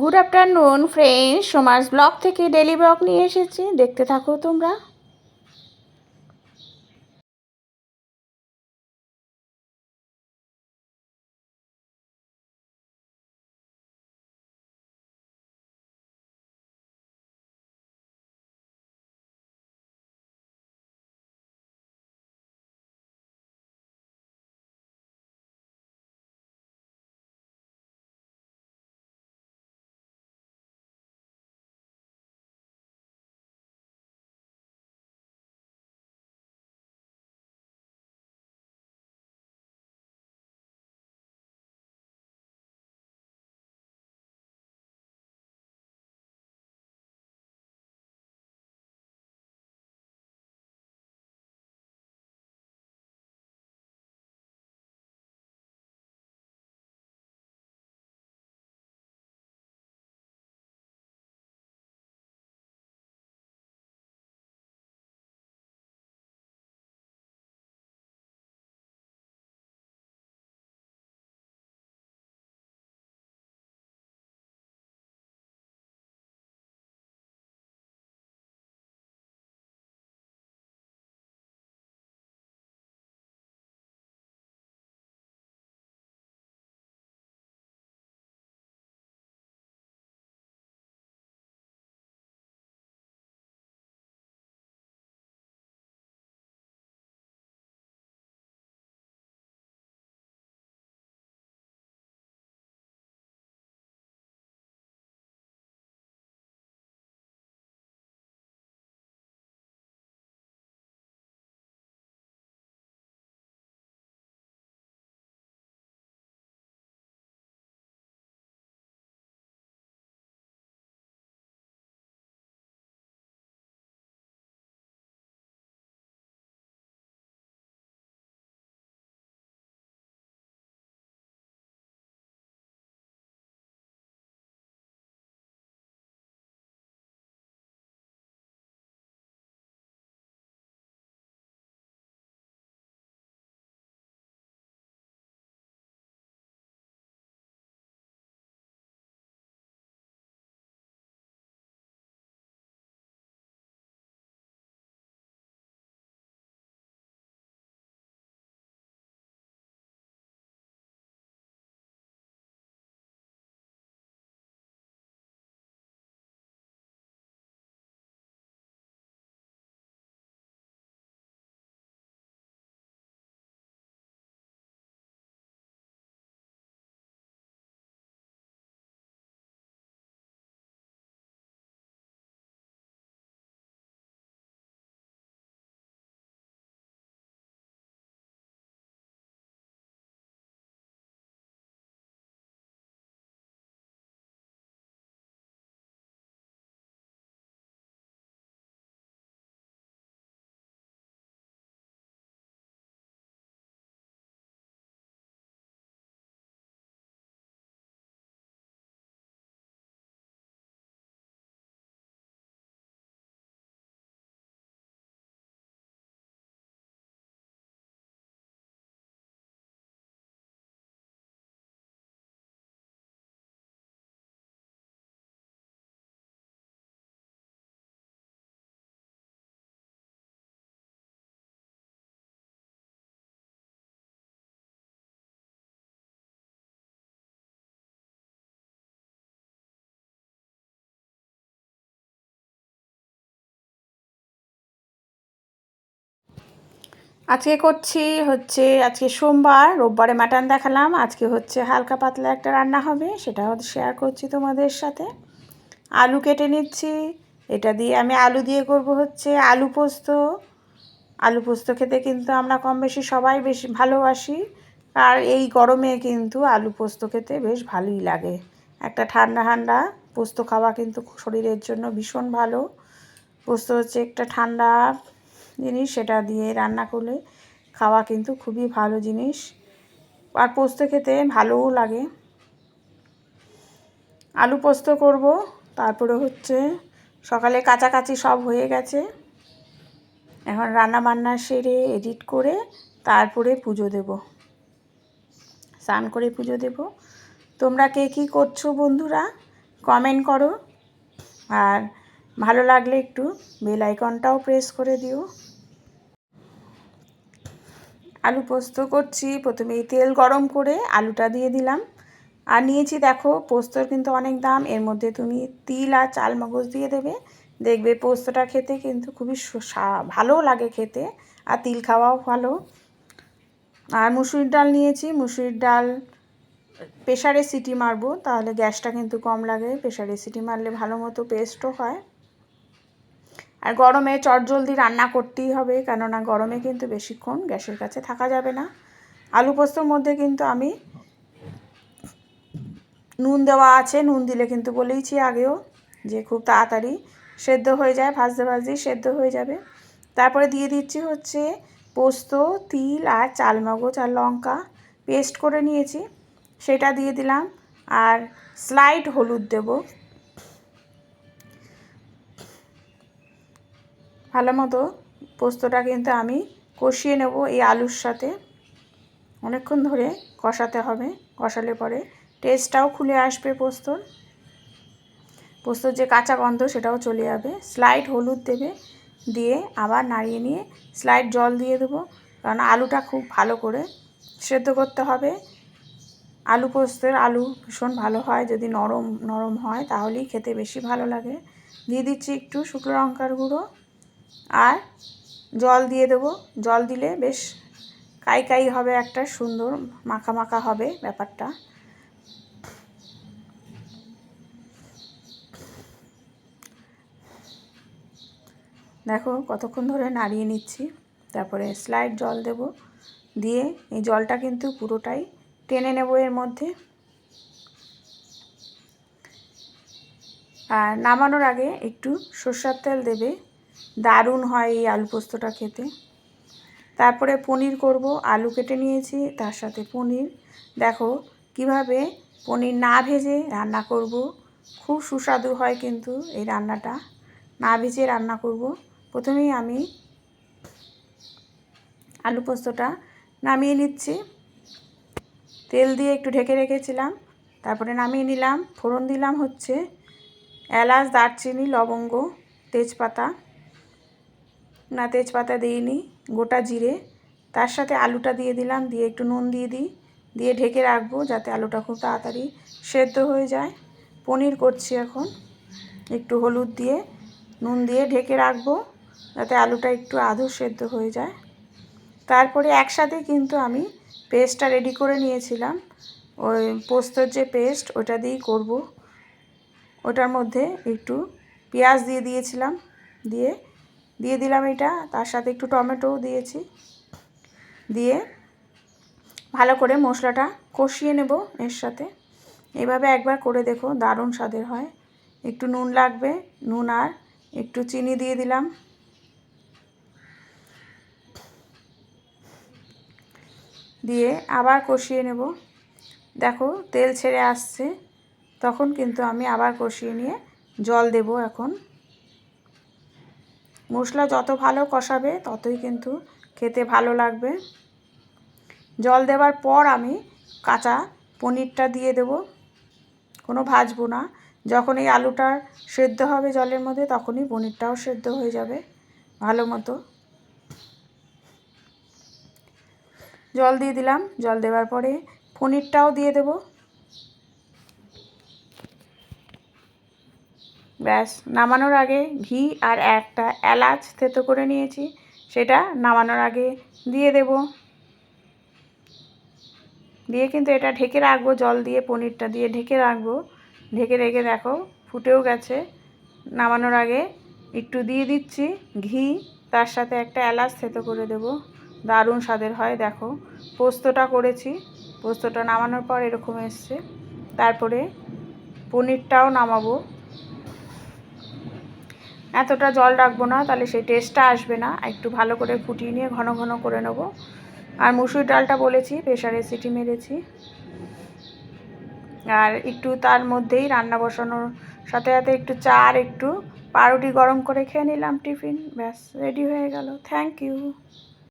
Good afternoon friends সোমার্স blog থেকে daily blog নিয়ে এসেছি। দেখতে থাকো তোমরা। আজকে করছি হচ্ছে, আজকে সোমবার, রোববারে মাটন দেখালাম, আজকে হচ্ছে হালকা পাতলা একটা রান্না হবে সেটা হচ্ছে শেয়ার করছি তোমাদের সাথে। আলু কেটে নিচ্ছি, এটা দিয়ে আমি আলু দিয়ে করব হচ্ছে আলু পোস্ত। আলু পোস্ত খেতে কিন্তু আমরা কম বেশি সবাই বেশি ভালোবাসি, আর এই গরমে কিন্তু আলু পোস্ত খেতে বেশ ভালোই লাগে। একটা ঠান্ডা ঠান্ডা পোস্ত খাওয়া কিন্তু শরীরের জন্য ভীষণ ভালো। পোস্ত হচ্ছে একটা ঠান্ডা জিনিস, সেটা দিয়ে রান্না করলে খাওয়া কিন্তু খুবই ভালো জিনিস। আর পোস্ত খেতে ভালোও লাগে। আলু পোস্ত করব, তারপরে হচ্ছে সকালে কাছাকাছি সব হয়ে গেছে। এখন রান্না বান্না সেরে এডিট করে তারপরে পুজো দেব। স্নান করে পুজো দেব। তোমরা কে কী করছ বন্ধুরা, কমেন্ট করো। আর ভালো লাগলে একটু বেল আইকনটাও প্রেস করে দিও। আলু পোস্ত করছি প্রথমে তেল গরম করে আলুটা দিয়ে দিলাম। আর নিয়েছি দেখো, পোস্তর কিন্তু অনেক দাম, এর মধ্যে তুমি তিল আর চাল মগজ দিয়ে দেবে। দেখবে পোস্তটা খেতে কিন্তু খুবই ভালো লাগে খেতে, আর তিল খাওয়াও ভালো। আর মুসুরির ডাল নিয়েছি, মুসুরির ডাল প্রেশারে সিটি মারবো, তাহলে গ্যাসটা কিন্তু কম লাগে প্রেশারে সিটি মারলে ভালো মতো পেস্টও হয়। আর গরমে চটজলদি রান্না করতেই হবে, কেননা গরমে কিন্তু বেশিক্ষণ গ্যাসের কাছে থাকা যাবে না। আলু পোস্তর মধ্যে কিন্তু আমি নুন দেওয়া আছে, নুন দিলে কিন্তু বলেইছি আগেও যে খুব তাড়াতাড়ি সেদ্ধ হয়ে যায়, ভাজতে ভাজতেই সেদ্ধ হয়ে যাবে। তারপরে দিয়ে দিচ্ছি হচ্ছে পোস্ত, তিল আর চালমগজ আর লঙ্কা। পেস্ট করে নিয়েছি, সেটা দিয়ে দিলাম। আর স্লাইড হলুদ দেব। ভালো মতো পোস্তটা কিন্তু আমি কষিয়ে নেব এই আলুর সাথে। অনেকক্ষণ ধরে কষাতে হবে। কষালে পরে টেস্টটাও খুলে আসবে পোস্তর। পোস্তর যে কাঁচা গন্ধ সেটাও চলে যাবে। স্লাইড হলুদ দেবে। দিয়ে আবার নাড়িয়ে নিয়ে স্লাইড জল দিয়ে দেবো। কারণ আলুটা খুব ভালো করে সেদ্ধ করতে হবে। আলু পোস্তের আলু ভীষণ ভালো হয়। যদি নরম নরম হয় তাহলেই খেতে বেশি ভালো লাগে। দিয়ে দিচ্ছি একটু শুকনো লঙ্কার গুঁড়ো। আর জল দিয়ে দেবো। জল দিলে বেশ কাই কাই হবে একটা সুন্দর মাখা মাখা হবে ব্যাপারটা। দেখো কতক্ষণ ধরে নাড়িয়ে নিচ্ছি। তারপরে স্লাইড জল দেব। দিয়ে এই জলটা কিন্তু পুরোটাই টেনে নেব এর মধ্যে। আর নামানোর আগে একটু সর্ষার তেল দেবে। দারুণ হয় এই আলু পোস্তটা খেতে। তারপরে পনির করব, আলু কেটে নিয়েছি, তার সাথে পনির। দেখো কীভাবে পনির না ভেজে রান্না করব, খুব সুস্বাদু হয় কিন্তু এই রান্নাটা। না ভেজে রান্না করব, প্রথমেই আমি আলু পোস্তটা নামিয়ে নিচ্ছি। তেল দিয়ে একটু ঢেকে রেখেছিলাম, তারপরে নামিয়ে নিলাম। ফোড়ন দিলাম হচ্ছে এলাচ, দারচিনি, লবঙ্গ, তেজপাতা। না তেজপাতা দিইনি, গোটা জিরে। তার সাথে আলুটা দিয়ে দিলাম, দিয়ে একটু নুন দিয়ে দিই। দিয়ে ঢেকে রাখব যাতে আলুটা খুব তাড়াতাড়ি সেদ্ধ হয়ে যায়। পনির করছি এখন। একটু হলুদ দিয়ে নুন দিয়ে ঢেকে রাখব যাতে আলুটা একটু আধো সেদ্ধ হয়ে যায়। তারপরে একসাথে কিন্তু আমি পেস্টটা রেডি করে নিয়েছিলাম। ওই পোস্তর যে পেস্ট, ওটা দিয়েই করব। ওটার মধ্যে একটু পেঁয়াজ দিয়ে দিয়েছিলাম। দিয়ে দিয়ে দিলাম এটা। তার সাথে একটু টমেটোও দিয়েছি। দিয়ে ভালো করে মশলাটা কষিয়ে নেব এর সাথে। এভাবে একবার করে দেখো দারুণ স্বাদের হয়। একটু নুন লাগবে, নুন আর একটু চিনি দিয়ে দিলাম। দিয়ে আবার কষিয়ে নেব। দেখো তেল ছেড়ে আসছে। তখন কিন্তু আমি আবার কষিয়ে নিয়ে জল দেব এখন। মশলা যত ভালো কষাবে, ততই কিন্তু খেতে ভালো লাগবে। জল দেওয়ার পর আমি কাঁচা পনিরটা দিয়ে দেব। কোনো ভাজবো না। যখন এই আলুটা সেদ্ধ হবে জলের মধ্যে, তখনই পনিরটাও সেদ্ধ হয়ে যাবে ভালো মতো। জল দিয়ে দিলাম। জল দেওয়ার পরে পনিরটাও দিয়ে দেব। ব্যাস, নামানোর আগে ঘি আর একটা এলাচ থেতো করে নিয়েছি, সেটা নামানোর আগে দিয়ে দেব। দিয়ে কিন্তু এটা ঢেকে রাখব, জল দিয়ে, পনিরটা দিয়ে ঢেকে রাখব। ঢেকে রেখে দেখো, ফুটেও গেছে। নামানোর আগে একটু দিয়ে দিচ্ছি ঘি, তার সাথে একটা এলাচ থেতো করে দেবো। দারুণ স্বাদের হয়, দেখো। পোস্তটা করেছি, পোস্তটা নামানোর পর এরকম এসছে। তারপরে পনিরটাও নামাবো। এতটা জল রাখব না, তাহলে সেই টেস্টটা আসবে না। একটু ভালো করে ফুটিয়ে নিয়ে ঘন ঘন করে নেব। আর মুসুর ডালটা বলেছি প্রেশারে সিটি মেরেছি। আর একটু তার মধ্যেই রান্না বসানোর সাথে সাথে একটু চা আর একটু পাউরুটি গরম করে খেয়ে নিলাম টিফিন। ব্যাস রেডি হয়ে গেল। Thank you